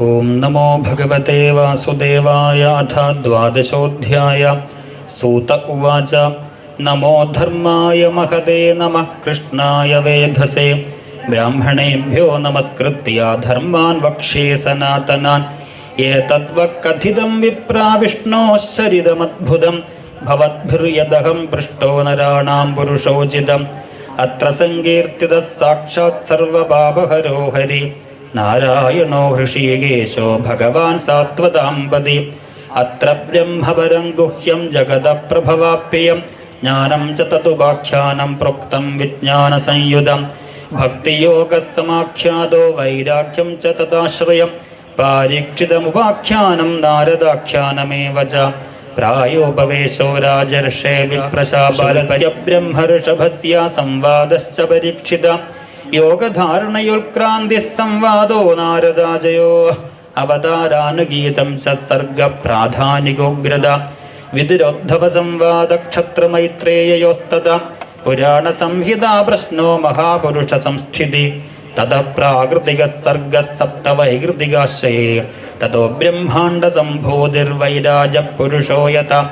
ഓം നമോ ഭഗവത്തെ വാസുദേവായ അഥ ദ്വാദശോധ്യായ. സൂത ഉവാച നമോ ധർമായ മഹതേ നമ കൃഷ്ണായ വേധസേ. ബ്രാഹ്മണേഭ്യോ നമസ്കൃത്യ ധർമാൻ വക്ഷേ സനാതനാൻ. ഏതദ്വക്കഥിതം വിപ്രാവിഷ്ണോശ്ചരിതമദ്ഭുതം ഭവദ്ഭിർയദഹം പൃഷ്ടോ നരാണാം പുരുഷോചിതം. അത്ര സങ്കീർത്തിത സാക്ഷാത് സർവപാപഹരോ ഹരി നാരായണോ ഹൃഷികേശോ ഭഗവാൻ സാത്വതാമ്പതി അത്ര ബ്രഹ്മപരം ഗുഹ്യം ജഗതപ്രഭവാപ്യം. ജ്ഞാനം ച തതുപാഖ്യാനം പ്രോക്തം വിജ്ഞാന സംയുതം ഭക്തിയോഗ ഭക്തിയോഗസമാഖ്യാതോ വൈരാഗ്യം ച തദാശ്രയം. പാരീക്ഷിതമുപാഖ്യാനം നാരദാഖ്യാനമേവ ച പ്രായോപവേശോ രാജർഷേ വിപ്രശാബാലസ്യ ബ്രഹ്മഋഷഭസ്യ സംവാദശ്ച പരീക്ഷിത. യോഗധാരണയുൽക്രാന്തി സംവാദോ നാരദാജയോ. അവതാരാനുഗീതം ച സർഗപ്രാധാനികോഗ്രത. വിദുരോദ്ധവ സംവാദക്ഷത്രമൈത്രേയയോസ്തത പുരാണസംഹിതാ പ്രശ്നോ മഹാപുരുഷ സംസ്ഥിതി തത പ്രാകൃതിക സർഗ സപ്തവൈകൃതികാശ്രയേ ततो ब्रह्माण्डसम्भूतिर्वैराजपुरुषो यथा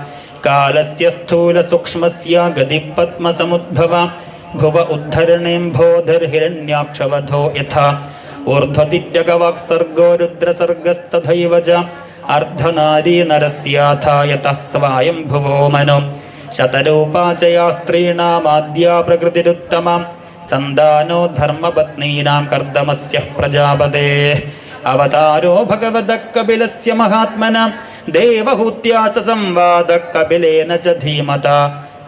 कालस्य स्थूलसूक्ष्मस्य गतिपद्मसमुद्भवा भुव उद्धरणेऽम्भोधिर्हिरण्याक्षवधो यथा। ऊर्ध्वतित्यगवाक्सर्गो रुद्रसर्गस्तथैव च। अर्धनारी नरस्याथा यतः स्वायम्भुवो मनो। शतरूपा च या स्त्रीणामाद्या प्रकृतिरुत्तमा सन्दानो धर्मपत्नीनां कर्दमस्य प्रजापतेः अवतारो भगवद कपिल महात्म देवहूत संवाद कपिल धीमता,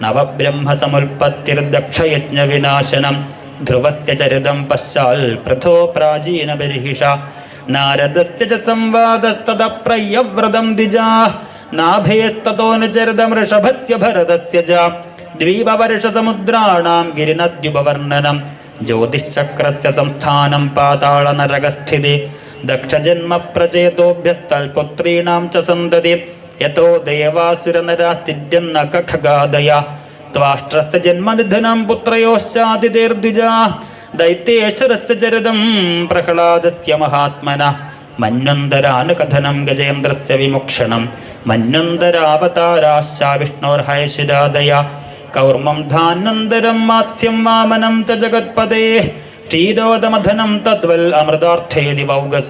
नवब्रह्म समुपत्तिर्दक्षयज्ञ विनाशनम ध्रुव से चरित पश्चाथो प्राचीन बर्ष नारद से संवादस्तद प्रय्यव्रतम दिजा नाभेस्तो नचरित ऋषभ से भरत से दीपवर्ष समुद्राण गिरीनद्युपवर्णनम ज्योतिश्चक्र संस्थान पाताल नरकस्थिति ദക്ഷജന്മപ്രചേതോഭ്യസ്തൽപുത്രീണാം ച സന്തതി. യഥോ ദേവാസുരനരാസ്തിര്യന്ന കഖഗാദയ ത്വാഷ്ട്രസ്യ ജന്മനിധനം പുത്രയോശ്ചാതിതേർദ്വിജാ ദൈത്യേശ്വരസ്യ ചരിതം പ്രഹ്ലാദസ്യ മഹാത്മന. മന്വന്തരാനുകഥനം ഗജേന്ദ്രസ്യ വിമുക്ഷണം. മന്വന്തരാവതാരാശ്ച വിഷ്ണോർഹയശിരാദയ കൗർമം ധാനന്തരം മാത്സ്യം വാമനം ച ജഗത്പദേ ശ്രീരോദമധനം തദ്വൽ അമൃതാർത്ഥേതി വൗഗസ.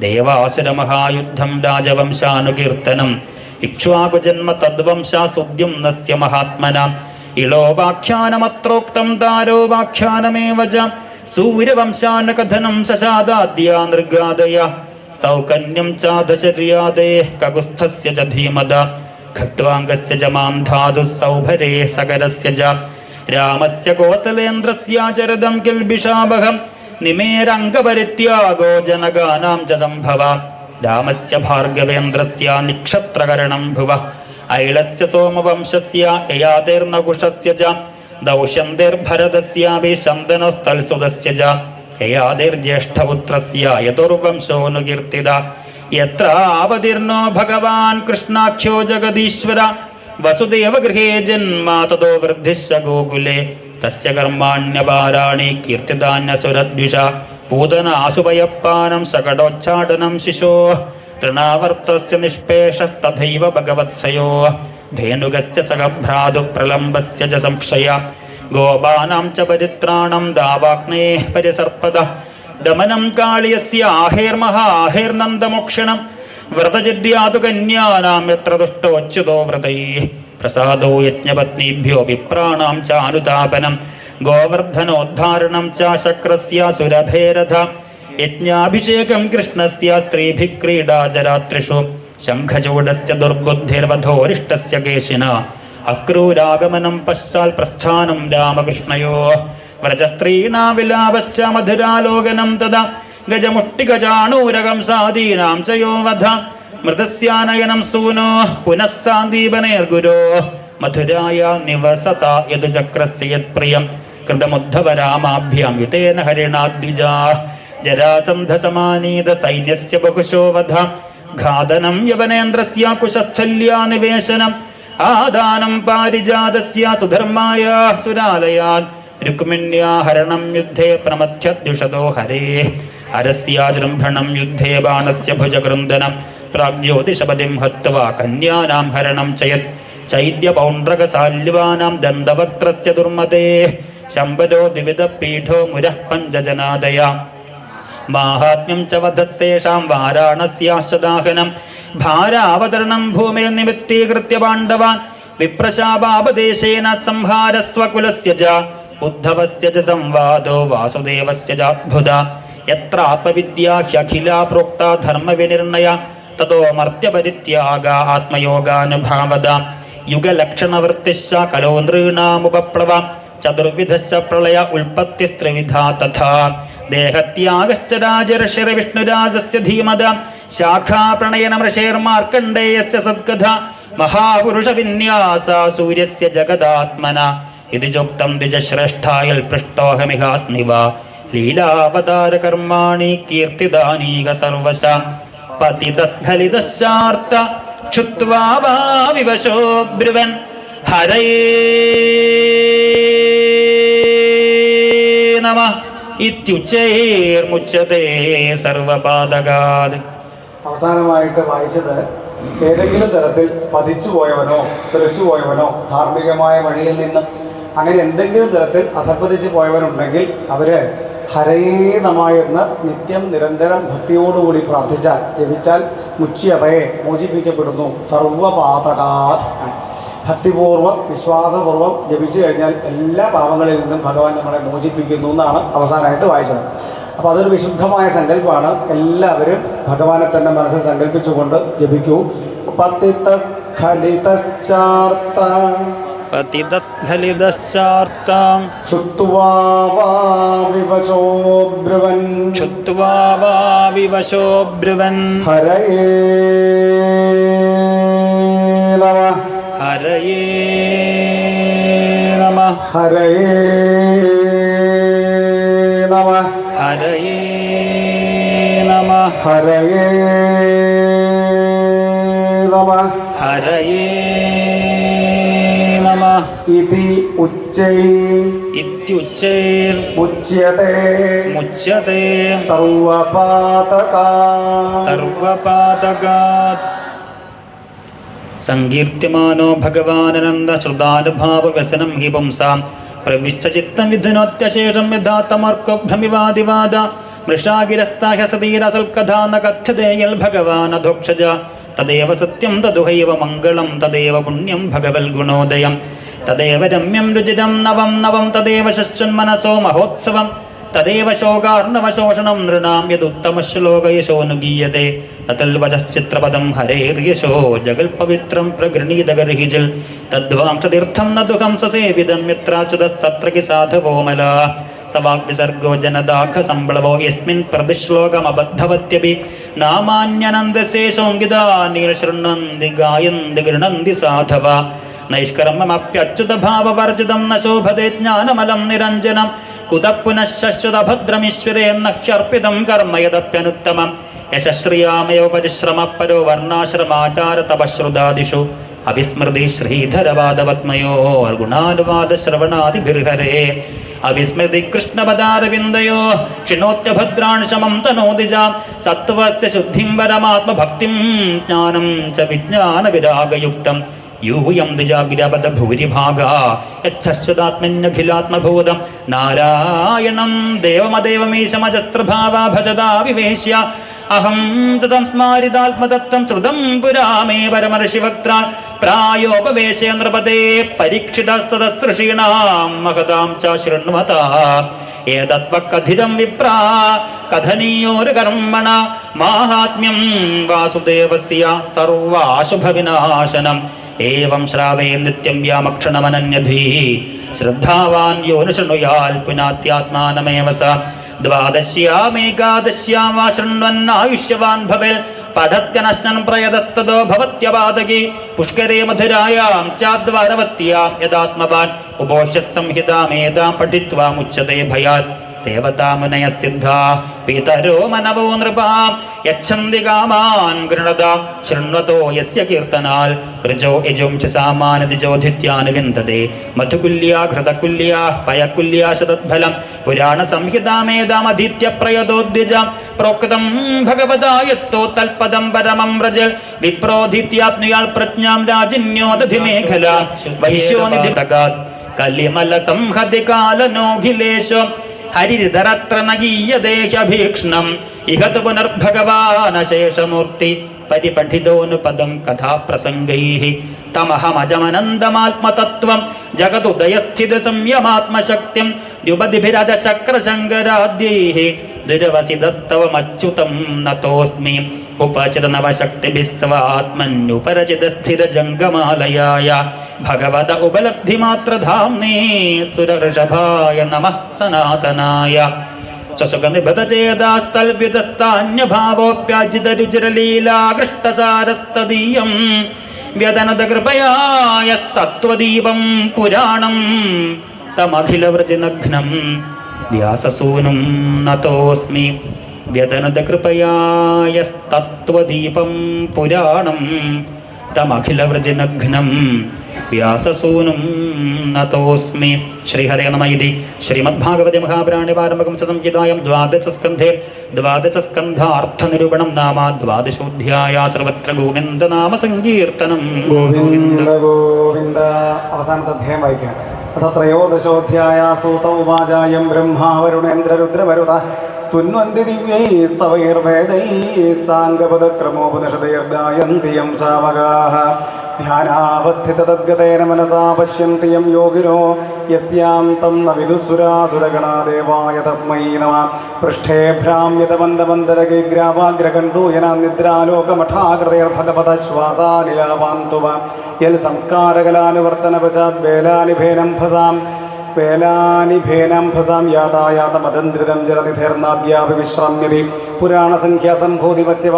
ദേവാസുരമഹായുദ്ധം രാജവംശാനുകീർത്തനം. ഇക്ഷ്വാകുജന്മ തദ്വംശാസുദ്യം നസ്യ മഹാത്മന. ഇളോപാഖ്യാനമത്രോക്തം താരോപാഖ്യാനമേവ ച സൂര്യവംശാനുകഥനം ശശാദാദ്യ നിർഗാദയ. സൗകന്യം ചാദശര്യാദേ കകുസ്ഥസ്യ ച ധീമത. ഖട്വാംഗസ്യ ച സൗഭരേ സകരസ്യ ജ. രാമസ്യ കോസലേന്ദ്രസ്യാചരതം കിൽബിഷാപഹം. നിമേരംഗപരിത്യാഗോ ജനകാനാം ച സംഭവ. രാമസ്യ ഭാർഗവേന്ദ്രസ്യ നിക്ഷത്രകരണം ഭുവ. ഐളസ്യ സോമവംശസ്യ യയാതേർനകുഷസ്യ ച. ദൗഷ്യന്തേർഭരതസ്യാപി ശന്തനസ്തൽസുതസ്യ ച. യയാതിർജ്യേഷ്ഠപുത്രസ്യ യതുർവംശോനുകീർത്തിത. യത്രാവതിർണോ ഭഗവാൻ കൃഷ്ണാഖ്യോ ജഗദീശ്വര. വസുദേവ ഗൃഹേ ജന്മ തതോ വൃദ്ധിശ്ച ഗോകുലെ. തസ്യ കർമാണ്യഭാരാണി കീർത്തിദാന്യസുരദ്വിഷ. പൂതന ആസുഭയപ്പാനം സകടോച്ചാടനം ശിശോ. തൃണാവർത്തസ്യ നിഷ്പേഷസ്തഥൈവ ഭഗവത്സയോ. ധേനുകസ്യ സഹഭ്രാതു പ്രലംബസ്യ ച സംക്ഷയ ഗോപാനാം ച പരിത്രാണം ദാവാഗ്നേ പരിസർപ്പദ. ദമനം കാളിയസ്യ ആഹേർമഹ ആഹേർനന്ദമോക്ഷണം വ്രതചര്യാതു കന്യാനാം എത്ര ദുഷ്ടോച്യുതോ വ്രതൈ. പ്രസാദോ യജ്ഞപത്നീഭ്യോ വിപ്രാണാം ചാനുതാപനം ഗോവർദ്ധനോദ്ധാരണം ച ശക്രസ്യ സുരഭേരഥ. യജ്ഞാഭിഷേകം കൃഷ്ണസ്യ സ്ത്രീഭി ക്രീഡാചരാത്രിഷു ശംഖചൂഡസ്യ ദുർബുദ്ധിർവധോരിഷ്ടസ്യ കേശിന. അക്രൂരാഗമനം പശ്ചാൽ പ്രസ്ഥാനം രാമകൃഷ്ണയോ. വ്രജസ്ത്രീണാവിലാപശ്ച മധുരാലോകനം തഥാ. ഗജമുഷ്ടികജാണൂരകം സാധീനാം ചയോ വധ. മൃതസ്യാനയനം സൂനോ. പുനഃസാന്ദീപനേർഗുരോ. മധുരായ നിവസത യത് ചക്രസ്യ യത് പ്രിയം. കൃതമുദ്ധവരാമാഭ്യാം യുതേന ഹരിണാദ്വിജാ. ജരാസന്ധസമാനീത സൈന്യസ്യ ബഹുശോ വധ. ഘാതനം യവനേന്ദ്രസ്യ കുശസ്ഥല്യാ നിവേശനം. ആദാനം പാരിജാതസ്യ സുധർമായ സുരാലയാൻ. രുക്മിണ്യാ ഹരണം യുദ്ധേ പ്രമഥ്യദ്വിഷതോ ഹരേ. അരസ്യാജൃംഭണം യുദ്ധേ ബാണസ്യ ഭുജകൃന്ദനം പ്രാഗ്ജ്യോതിഷപതിം ഹത്വ കന്യാനാം ഹരണം ചയത് ചൈദ്യപൗണ്ഡ്രകസാല്യവാനാം ദന്തവക്ത്രസ്യ ദുർമതേ ശമ്പലോ ദ്വിവിധപീഠോ മുരഃ പഞ്ചജനാദയ. മാഹാത്മ്യം ച വധസ്തേഷാം വാരാണസ്യാശ്വദാഹനം ഭാരാവതരണം ഭൂമേ നിമിത്തീകൃത്യ പാണ്ഡവാൻ വിപ്രശാപാപദേശേന സംഹാരസ്വകുലസ്യ ച ഉദ്ധവസ്യ ച സംവാദോ വാസുദേവസ്യ ചാത്ഭുത चाद्भुता यत्रात्मविद्या ह्यखिला प्रोक्ता धर्मविनिर्णया, ततो मर्त्यपरित्यागा आत्मयोगानुभावदा। युगलक्षणवृत्तिश्च कलो नृणामुपप्लव, चतुर्विधश्च प्रलय उल्पत्तिस्त्रिविधा तथा। देहत्यागश्च राजर्षिर्विष्णुराजस्य धीमद शाखा प्रणयनमृषेर्मार्कण्डेयस्य सत्कथा महापुरुषविन्यासा सूर्यस्य जगदात्मना। इति चोक्तं द्विजश्रेष्ठायल् पृष्टोऽहमिहास्मि वा। ലീലാവതാരകർമാണി കീർത്തിദാനീക സർവശ. പതിതസ്ഖലിതശ്ചാർത്ത ക്ഷുത്വാവിവശോ ബ്രുവൻ ഹരേ നമ. അവസാനമായിട്ട് വായിച്ചത് ഏതെങ്കിലും തരത്തിൽ പതിച്ചു പോയവനോ തെറിച്ചു പോയവനോ ധാർമ്മികമായ വഴിയിൽ നിന്ന് അങ്ങനെ എന്തെങ്കിലും തരത്തിൽ അധപ്പതിച്ചു പോയവനുണ്ടെങ്കിൽ അവർ ഹരേ നമ എന്ന് നിത്യം നിരന്തരം ഭക്തിയോടുകൂടി പ്രാർത്ഥിച്ചാൽ ജപിച്ചാൽ മുച്ചിയവയെ മോചിപ്പിക്കപ്പെടുന്നു. സർവപാതകാത്. ഭക്തിപൂർവം വിശ്വാസപൂർവം ജപിച്ചു കഴിഞ്ഞാൽ എല്ലാ പാപങ്ങളിൽ നിന്നും ഭഗവാൻ നമ്മളെ മോചിപ്പിക്കുന്നു എന്നാണ് അവസാനമായിട്ട് വായിച്ചത്. അപ്പോൾ അതൊരു വിശുദ്ധമായ സങ്കല്പമാണ്. എല്ലാവരും ഭഗവാനെ തന്നെ മനസ്സിൽ സങ്കല്പിച്ചുകൊണ്ട് ജപിക്കൂ. പതിതസ്ഖലിതശ്ചാർത്ത पतितस्खलितश्चार्तां क्षुत्वा वा विवशो ब्रुवन् क्षुत्वा वा विवशो ब्रुवन् हरये नमः हरये नमः हरये नमः हरये नमः हरये ഇതി ഉച്ചൈ ഇത്യുച്ചൈർ ഉച്യത്തെ മുച്യത്തെ സർവപാതകാ സർവപാതകാത്. സങ്കീർത്തിമാനോ ഭഗവാനനന്ദ ശ്രുതാനുഭാവ വ്യസനം ഹി പുംസാം. പ്രവിശ്ചിത്തം വിധുനോത്യശേഷം യഥാത്തമർക്കഭ്രമിവാദിവാദ മൃഷാഗിരസ്താഹ്യസതീരസൽക്കഥാന കഥ്യതേയൽ ഭഗവാനധോക്ഷജ. തദേവ സത്യം തദുഹൈവ മംഗളം തദേവ പുണ്യം ഭഗവൽ ഗുണോദയം തദേവ രമ്യം രുചിരം നവം നവം തദേവ ശസ്വന്മനസോ മഹോത്സവം. തദേവ ശോകാർണവശോഷണം നൃണാം യദുത്തമശ്ലോകയശോനുഗീയതേ തതൽവചശ്ചിത്രപദം ഹരേർയശോ ജഗൽപവിത്രം പ്രഗൃണീതഗർഹിജിൽ തദ്വാംസതീർത്ഥം ന ദുഃഖം സസേവിതം യത്രാച്യുതസ്തത്ര കി സാധവോമല സവാഗ്വിസർഗോ ജനദാഖസംബളവോ യസ്മിൻ പ്രതിശ്ലോകമബദ്ധവത്യപി. നാമാന്യനന്ദസേഷോങ്കിതാ നീലശൃണ്ണന്തി ഗായന്തി ഗൃണന്തി സാധവ. നൈഷ്കർമ്മമപ്യച്യുതഭാവവർജിതം ന ശോഭതേ ജ്ഞാനമലം നിരഞ്ജനം. കുത പുനഃശശ്വതഭദ്രമീശ്വരേന്ന ഹ്യർപ്പിതം കർമ്മ യദപ്യനുത്തമം. യശശ്രിയാമയോ പരിശ്രമപരോ വർണാശ്രമാചാരതപശ്രുതാദിഷു. അവിസ്മൃതി ശ്രീധരവാദവത്മയോർ ഗുണാനുവാദ ശ്രവണാതിഗൃഹരേ അവിസ്മൃതി കൃഷ്ണപദാരവിന്ദയോ ക്ഷിണോത്യഭദ്രാണുശമം തനോദിജ. സത്വസ്യ ശുദ്ധിം പരമാത്മഭക്തിം ജ്ഞാനം ച വിജ്ഞാനവിരാഗയുക്തം. യൂയം ദിജാഗിരപദ ഭൂരിഭാഗ യച്ഛശ്വതാത്മന്യഖിലാത്മഭൂതം നാരായണം ദേവമദേവമീശമജസ്ത്രഭാവ ഭജതാ വിവേശ്യ. അഹം തതം സ്മാരിതാത്മതത്വം ശ്രുതം പുരാമേ പരമർഷിവക്ത്ര പ്രായോപവേശേ നൃപതേ പരീക്ഷിത സദസൃഷീണാം മഹതാം ച ശൃണ്വത. ഏതത്വക്കഥിതം വിപ്രാ കഥനീയോരു കർമ്മണ. മാഹാത്മ്യം വാസുദേവസ്യ സർവാശുഭവിനാശനം. एवं श्रावे नित्यं व्यामक्षणमनन्यभिः। श्रद्धावान् यो न शृणुयाल् पुनात्यात्मानमेव स। द्वादश्यामेकादश्यां वा शृण्वन्नायुष्यवान् भवेत् पठत्यनश्नन् प्रयतस्ततो भवत्यवादकी पुष्करे मधुरायां चाद्वारवत्यां यदात्मवान्। उपोष्यः संहितामेतां पठित्वा मुच्यते भयात्। ദേവതാമുനയ സിദ്ധ പിതരോ മനവോ നൃപ യച്ഛന്തി കാമാൻ ഗൃണത ശൃണ്വതോ യസ്യ കീർത്തനാൽ ഋജോ യജും ച സാമാനദിജോധിത്യാനുവിന്ദതേ മധുകുല്യാ ഘൃതകുല്യാ പയകുല്യാ ശതദ്ഫലം പുരാണ സംഹിതാമേതാമധീത്യ പ്രയതോദ്വിജ പ്രോക്തം ഭഗവതാ യത്തോ തൽപദം പരമം വ്രജ വിപ്രോധിത്യാപ്നുയാൽ പ്രജ്ഞാം രാജിന്യോ ദധി മേഖല വൈശ്യോനിധി തഗാത് കലിമല സംഹതി കാലനോഖിലേശോ ഹരിധരത്ര നഗീയദേഹഭീക്ഷ്ണം ഇഹത് പുനർഭഗവാനശേഷമൂർത്തി പരിപഠിതോനുപദം കഥാപ്രസംഗൈः തമഹമജമനന്തമാത്മതത്വം ജഗതുദയസ്ഥിത സംയമാത്മശക്തിം ദ്യുപതിഭിരജശക്രശങ്കരാദ്യൈः ദുരവസിതസ്തവമച്യുതം നതോസ്മി ഉപചിത നവശക്തിഭിः സ്വാത്മന്യുപരചിതസ്ഥിരജംഗമാലയായ ഭഗവത ഉപലബ്ധിമാത്രധാംനേ സുരഋഷഭായ നമഃ സനാതനായ. സ്വസുഗന്ധഭൃതചേതാസ്തൽവ്യതസ്ഥാന്യഭാവോപ്യാജിതരുചിരലീലാകൃഷ്ടസാരസ്തദീയം വ്യതനതകൃപയായസ്തത്വദീപം പുരാണം. തമഖിലവൃജനഘ്നം വ്യാസസൂനും നതോസ്മി. വ്യതനതകൃപയായസ്തത്വദീപം പുരാണം. തമഖിലവൃജനഘ്നം വ്യാസസൂനും നതോസ്മി. ശ്രീഹരേ നമ ഇതി. ശ്രീമദ്ഭാഗവതി മഹാപുരാണി പാരമ്പകം സംഹിതായം ദ്വാദശസ്കന്ധേ. ദ്വാദശസ്കന്ധാർത്ഥനിരൂപണം നാമ ദ്വാദശോധ്യായ സർവത്ര ഗോവിന്ദ നാമ സങ്കീർത്തനം. ഗോവിന്ദ ഗോവിന്ദ. അവസാനത്തെ അധ്യായം വായിക്കാം അഥ ത്രയോദശോധ്യായ സൂത ഉപാചായം ബ്രഹ്മാവരുണേന്ദ്രരുദ്രമരുത സ്തുന്വന്തി ധ്യാനാവസ്ഥിതദ്ഗതേന മനസാ പശ്യന്തി യോഗിനോ യസ്യാം തം ന വിദുസുരാസുരഗണാദേവായ തസ്മൈ നമ. പൃഷ്ഠേ ഭ്രാമ്യതമന്ദമന്ദരഗിഗ്രാവാഗ്രകണ്ഠൂയന നിദ്രാലോകമഠാകൃതൈർഭഗവത ശ്വാസാനിലാവാന്തുവ യൽ സംസ്കാരകലാനുവർത്തന പശ്ചാത് വേലാനിഭേനം ഭസാം. വേലാനിഭേനാംഭസാം ജലതി ജലതിഥേർനാദ്യാപി വിശ്രാമ്യതി. പുരാണസംഖ്യാസംഭൂതിമസ്യ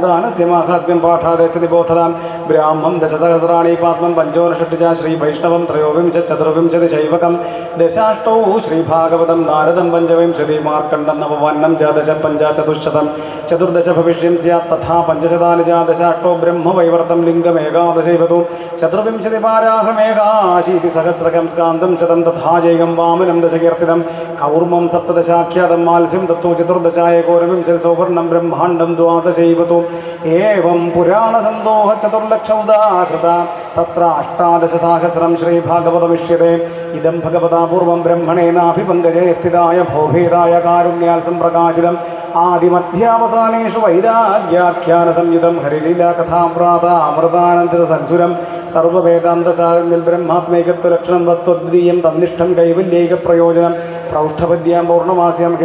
ദാനസ്യ മാഹാത്മ്യം പാഠാദേശതി ബോധതാം ബ്രാഹ്മം ദശസഹസ്രാണി പാത്മം പഞ്ചോനഷട്ടിജ ശ്രീവൈഷ്ണവം ത്രയോവിംശ ചതുർവിംശതി ശൈവകം. ദശാഷ്ടോ ശ്രീഭാഗവതം നാരദം പഞ്ചവിംശതി മാർക്കണ്ഡം നവവന്നം ജാദശ പഞ്ചാചതുശതം ചതുർദശ ഭവിഷ്യം സ്യാത് തഥാ പഞ്ചശതാനി ജാദശാഷ്ടോ ബ്രഹ്മവൈവർത്തം ലിംഗമേകാദശൈവതു. ചതുർവിംശതി പാരാഹമേകാശീതി സഹസ്രകം സ്കാന്തം ശതം തഥാജൈകം വാമനം ദശകീർത്തിതം. കൗർമം സപ്തദശാഖ്യാതം മാത്സ്യം തത്തു ചതുർദശായ കോരവിംശതി സൗവർണം ബ്രഹ്മാണ്ഡം ദ്വാദശൈവതു. ഏവം പുരാണസന്തോഹ ചതുർലക്ഷ ഉദാഹൃത. തത്ര അഷ്ടാദശസാഹസ്രം ശ്രീഭാഗവതമിഷ്യത്തെ ഇതം ഭഗവതാപൂർവം ബ്രഹ്മണേനാഭിപങ്കജേ സ്ഥിതായ ഭോഭേദായ കാരുണ്യാൽ സംപ്രകാശിതം. ആദിമധ്യാവസാനേഷു വൈരാഗ്യാഖ്യാന സംയുതം ഹരിലീല കഥാപ്രാത അമൃതാനന്ദിത സൻസുരം. ബ്രഹ്മാത്മൈകത്വ ബ്രഹ്മാത്മൈകത്വലക്ഷണം വസ്തുദ്വീയം തന്നിഷ്ഠം കൈവല്യൈക പ്രയോജനം പ്രൗഷ്ഠപദ്യാം പൗർണമാസ്യം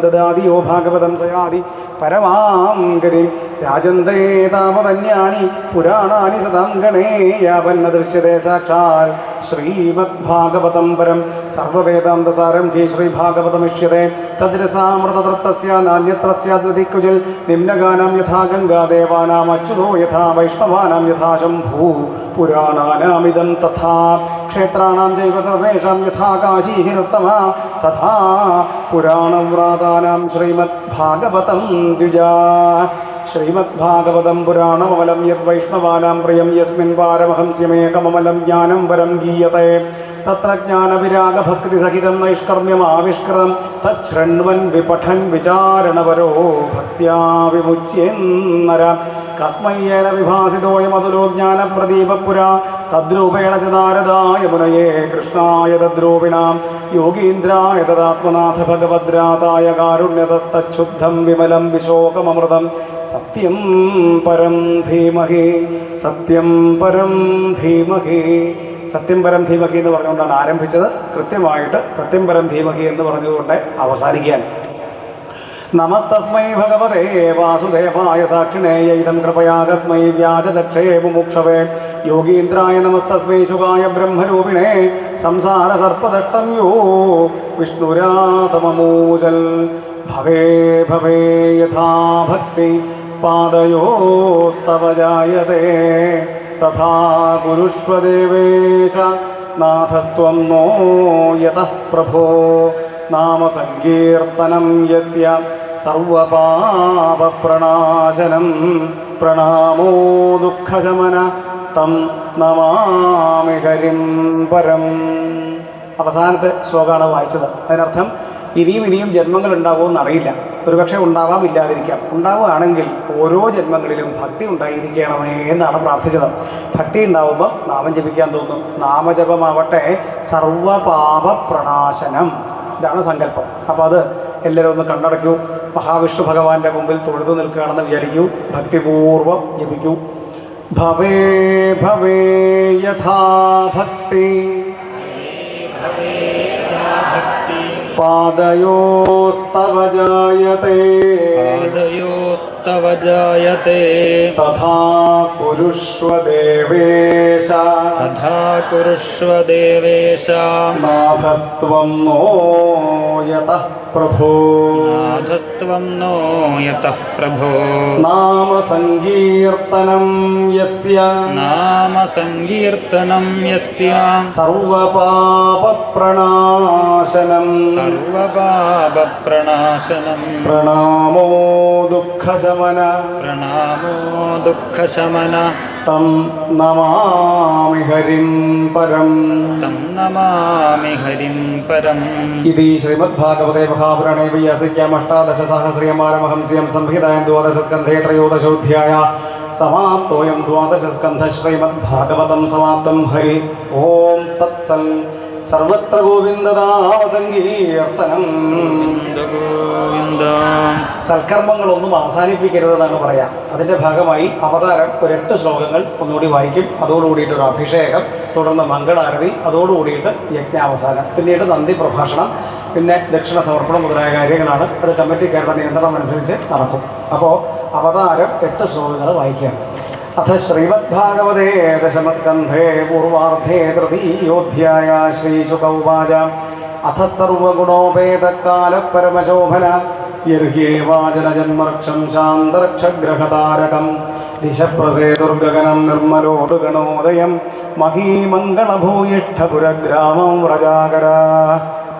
ദദാതി യോ ഭാഗവതം സയാതി പരമാം ഗതിം. രാജന്തേ താമതന്യാണി പുരാണാനി സദാംഗണേ യാവന്ന ദൃശ്യതേ സാക്ഷാൽ. ശ്രീമദ്ഭാഗവതം പരം സർവവേദാന്തസാരം ഹി ശ്രീഭാഗവതമിഷ്യതേ. തദ്രസാമൃതതൃപ്തസ്യ നാന്യത്ര നിമ്നഗാനം യഥാ ഗംഗാദേവാനാം അച്യുതോ യഥാ വൈഷ്ണവാനാം യഥാ ശംഭൂ. പുരാണാനാമിതം തഥാ. ക്ഷേത്രാണാം ചൈവ സർവേഷാം യഥാ കാശീഹിരുത്തമ തഥാ. പുരാണവ്രാതാനാം ശ്രീമദ്ഭാഗവതം ദ്വിജാ. ശ്രീമദ്ഭാഗവതം പുരാണമമലം യദ്വൈഷ്ണവാനാം പ്രിയം യസ്മിൻ പാരമഹംസ്യമേകമമലം ജ്ഞാനം വരം ഗീയത്തെ തത്ര ജ്ഞാനവിരാഗഭക്തിസഹിതം നൈഷ്കർമ്യമാവിഷ്കൃതം തച്ഛൃണ്വൻ വിപഠൻ വിചാരണപരോ ഭക്ത്യാ വിമുച്യേന്നര കസ്മയ്യേന വിഭാസിതോയമതുലോ ജ്ഞാനപ്രദീപപുര തദ്രൂപേണ ചാരദായ മുനയേ കൃഷ്ണായ തദ്രൂപിണാം. യോഗീന്ദ്രായ തദാത്മനാഥ ഭഗവദ്രാതായ കാരുണ്യതസ്തുദ്ധം വിമലം വിശോകമൃതം സത്യം പരം ധീമഹി സത്യം പരം ധീമഹി. സത്യം പരം ധീമഹി എന്ന് പറഞ്ഞുകൊണ്ടാണ് ആരംഭിച്ചത്. കൃത്യമായിട്ട് സത്യം പരം ധീമഹി എന്ന് പറഞ്ഞുകൊണ്ട് അവസാനിക്കാൻ നമസ്തസ്മൈ ഭഗവതേ വാസുദേവായ സാക്ഷിണേയ കൃപയാകസ്മൈ കൃപയാ കസ്മൈ വ്യാജചക്ഷേ മുമുക്ഷവേ. യോഗീന്ദ്രായ നമസ്തസ്മൈ ശുകായ ബ്രഹ്മരൂപിണേ സംസാര സർപ്പദട്ടം യോ വിഷ്ണുരാതമമൂചൽ ഭവേ ഭവേ യഥാ ഭക്തി പാദയോസ്തവ ജായതേ. തഥാ കുരുഷ്വ ദേവേശ നാഥസ്ത്വം നോ യതഃ പ്രഭോ. നാമസങ്കീർത്തനം യസ്യ സർവപാപപ്രണാശനം പ്രണാമോ ദുഃഖശമന തം നമാമി ഹരിം പരം. അവസാനത്തെ ശ്ലോകമാണ് വായിച്ചത്. അതിനർത്ഥം ഇനിയും ഇനിയും ജന്മങ്ങൾ ഉണ്ടാവുമോ അറിയില്ല ഒരുപക്ഷെ ഉണ്ടാവാം ഇല്ലാതിരിക്കാം. ഉണ്ടാവുകയാണെങ്കിൽ ഓരോ ജന്മങ്ങളിലും ഭക്തി ഉണ്ടായിരിക്കണമേ എന്നാണ് പ്രാർത്ഥിച്ചത്. ഭക്തി ഉണ്ടാവുമ്പോൾ നാമം ജപിക്കാൻ തോന്നും. നാമജപമാവട്ടെ സർവപാപ പ്രണാശനം ഇതാണ് സങ്കല്പം. അപ്പോൾ അത് എല്ലാവരും ഒന്ന് കണ്ണടയ്ക്കൂ മഹാവിഷ്ണു ഭഗവാന്റെ മുമ്പിൽ തൊഴുതു നിൽക്കുകയാണെന്ന് വിചാരിക്കൂ. ഭക്തിപൂർവം ജപിക്കൂ. ഭവേ ഭവേ യഥാ ഭക്തി പാദയോസ്തവ ജായത്തെ तव जायते तथा कुरुष्व देवेश तथा कुरुष्व देवेश नाभस्त्वं नो यतः प्रभो। नाथस्त्वं नो यतः प्रभो। नाम सङ्कीर्तनं यस्य नाम सङ्कीर्तनं यस्य सर्वपापप्रणाशनं सर्वपापप्रणाशनं प्रणामो दुःखशमन। प्रणामो दुःखशमन। തം നമാമി ഹരിം പരം തം നമാമി ഹരിം പരം ഇതി ശ്രീമദ്ഭാഗവതേ മഹാപുരാണേ വ്യാസിക്കാം അഷ്ടാദശ സഹസ്രിയമാരമഹംസ്യം സംഹിതായം ദ്വാദശസ്കന്ധേ ത്രയോദശോധ്യായ സമാപ്തോയം ദ്വാദശസ്കന്ധ ശ്രീമദ്ഭാഗവതം സമാപ്തം ഹരി ഓം തത്സൽ സർവത്ര ഗോവിന്ദതാവസങ്കീർത്തനം ഗോവിന്ദ സൽക്കർമ്മങ്ങളൊന്നും അവസാനിപ്പിക്കരുതെന്നാണ് പറയാം. അതിന്റെ ഭാഗമായി അവതാരം ഒരെട്ട് ശ്ലോകങ്ങൾ ഒന്നുകൂടി വായിക്കും. അതോടുകൂടിയിട്ട് ഒരു അഭിഷേകം തുടർന്ന് മംഗളാരതി അതോടുകൂടിയിട്ട് യജ്ഞാവസാനം പിന്നീട് നന്ദി പ്രഭാഷണം പിന്നെ ദക്ഷിണ സമർപ്പണം മുതലായ കാര്യങ്ങളാണ്. അത് കമ്മിറ്റിക്കാരുടെ നിയന്ത്രണം അനുസരിച്ച് നടക്കും. അപ്പോൾ അവതാരം എട്ട് ശ്ലോകങ്ങൾ വായിക്കുകയാണ്. അഥ ശ്രീമദ്ഭാഗവതേ ദശമസ്കന്ധേ പൂർവാർദ്ധേ തൃതീയോധ്യായ ശ്രീശുകൗവാച അഥ സർവഗുണോപേതകാലപരമശോഭന യർഹ്യേവാചനജന്മർക്ഷം ശാന്തരക്ഷഗ്രഹതാരകം ദിശപ്രസേതുർഗഗനം നിർമ്മലോടുഗണോദയം മഹീമംഗളഭൂയിഷ്ഠപുരഗ്രാമം വ്രജാകര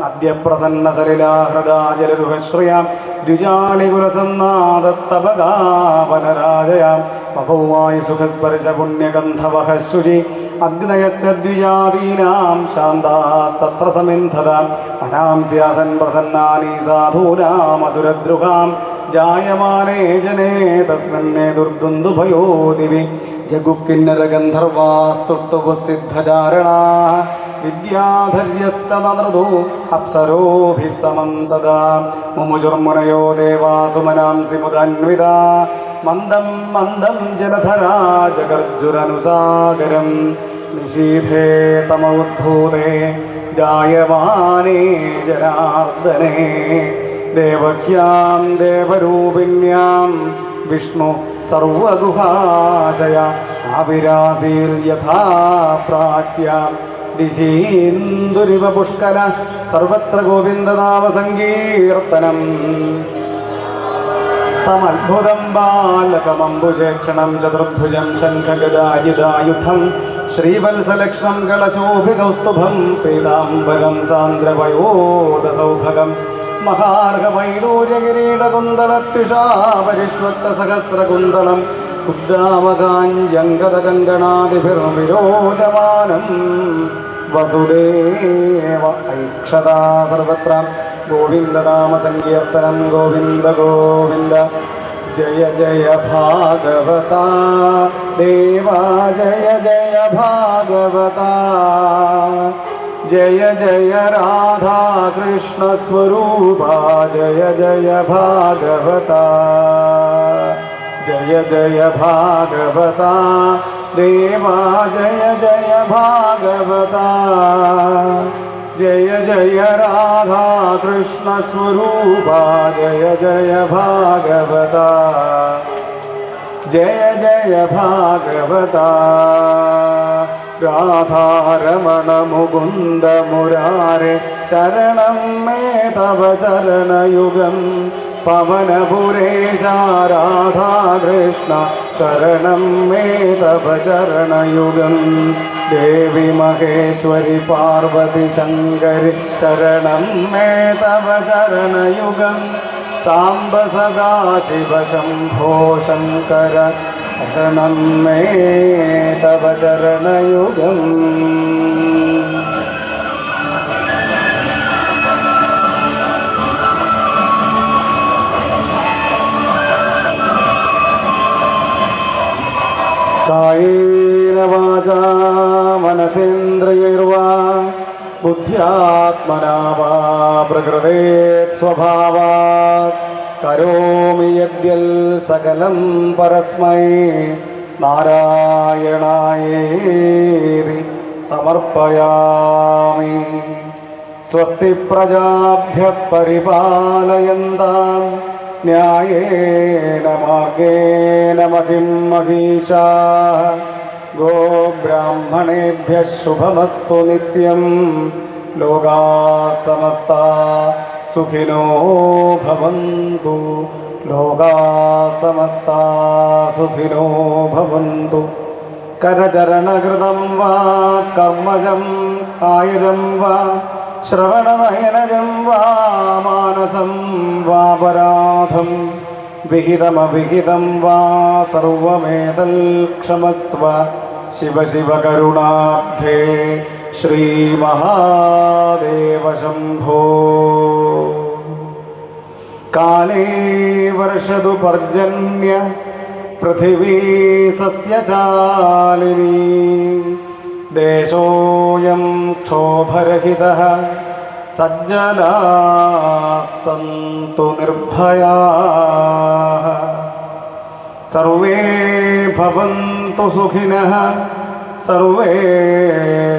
നദ്യപ്രസന്നസലിലാഹൃദാജലരുഹശ്രിയാം ദ്വിജാളികുലസന്നാദസ്തവകാപനരാജയാം ബഭൗവായി സുഖസ്പർശ പുണ്യഗന്ധവഹ ശുചി അഗ്നയശ്ച ദ്വിജാതീനാം ശാന്താസ്തത്ര സമിന്ധതാം. മനാംസ്യാസൻ പ്രസന്നാനി സാധൂനാമസുരദ്രുഹാം ജായമാനേ ജനേ തസ്മിന്നേ ദുർദുന്ദുഭയോ ദിവി. ജഗുക്കിന്നരഗന്ധർവാസ്തുഷ്ടുപുസിദ്ധചാരണാ. വിദ്യാധര്യശ്ച നൃതു അപ്സരോഭിः സമന്തദാ മുമുചുർമുനയോ ദേവാസുമനാംസി മുദാന്വിതാ. മന്ദം മന്ദം ജലധരാ ജഗർജുരനുസാഗരം. നിശീധേ തമ ഉദ്ഭൂതേ ജായമാനേ ജനാർദ്ദനേ. ദേവക്യാം ദേവരൂപിണ്യാം വിഷ്ണു സർവഗുഹാശയ. ആവിരാസീൽ യഥാ പ്രാച്യാം. ദിശീന്ദുരിവ പുഷ്കല. സർവത്ര ഗോവിന്ദനാമ സങ്കീർത്തനം. തമത്ഭുതം ബാലകമംബുജേക്ഷണം ചതുർഭുജം ശംഖഗദായുധായുധം. ശ്രീവത്സലക്ഷ്മം കളശോഭികൗസ്തുഭം പീതാംബരം സാന്ദ്രവയോദസൗഭഗം മഹാർഘമൈലൂര്യകിരീടകുന്തളത്യുഷാപരിഷ്വക്തസഹസ്രകുന്തളം ഉദ്ദാമകാഞ്ചങ്കതകങ്കണാതിഭിർവിരോചമാനം വസുദേവ ഐക്ഷതാ സർവത്ര. ഗോവിന്ദനാമ സങ്കീർത്തനം ഗോവിന്ദ ഗോവിന്ദ. ജയ ജയ ഭാഗവത. ദേവാ ജയ ജയ ഭാഗവത. ജയ ജയ രാധാകൃഷ്ണ സ്വരൂപ ജയ ജയ ഭാഗവത ജയ ജയ ഭാഗവത ദേവാ ജയ ജയ ഭാഗവത ജയ ജയ രാധാകൃഷ്ണ സ്വരൂപ ജയ ജയ ഭാഗവത ജയ ജയ ഭാഗവത രാധാരമണ മുകുന്ദ മുരാരെ ശരണം മേ തവ ചരണയുഗം പവനപുരേശ രാധാകൃഷ്ണ ശരണം മേ തവ ചരണയുഗം ദേവി മഹേശ്വരി പാർവതി ശങ്കരി ശരണം മേ തവ ചരണയുഗം സാംബ സദാശിവ ശംഭോ ശങ്കര शरणं मे तव चरणयुगम्। कायेन वाचा मनसेन्द्रियैर्वा बुद्ध्यात्मना वा प्रकृतेत् കരോമി യദ്യൽ സകലം പരസ്മൈ നാരായണായേതി സമർപ്പയാമി. സ്വസ്തി പ്രജാഭ്യ പരിപാലയന്താം. ന്യായേന മാർഗേണ മഹിം മഹീഷാ ഗോബ്രാഹ്മണേഭ്യ ശുഭമസ്തു നിത്യം. ലോകാ സമസ്ത सुखिनो भवन्तु। लोगा समस्ता सुखिनो भवन्तु। करचरणकृतं वा, कर्मजं कायजं वा, श्रवणनयनजं वा, मानसं वापराधं विहितमविहितं वा सर्वमेतल्क्षमस्व शिव शिव करुणाब्धे श्रीमहादेव शम्भो। കാലേ വർഷതു പർജന്യ പൃഥിവീ സസ്യശാലിനി ദേശോയം ക്ഷോഭരഹിത സജ്ജനാ സന്തു നിർഭയാ സർവേ ഭവന്തു സുഖിനഃ സർവേ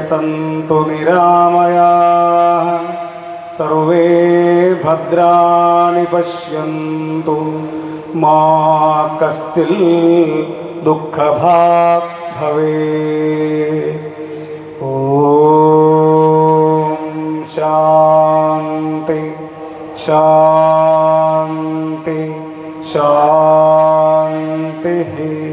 സന്തു നിരാമയാः सर्वे भद्राणि पश्यन्तु। मा कश्चिल् दुःखभाग् भवेत्। ॐ शान्ति शान्ति ही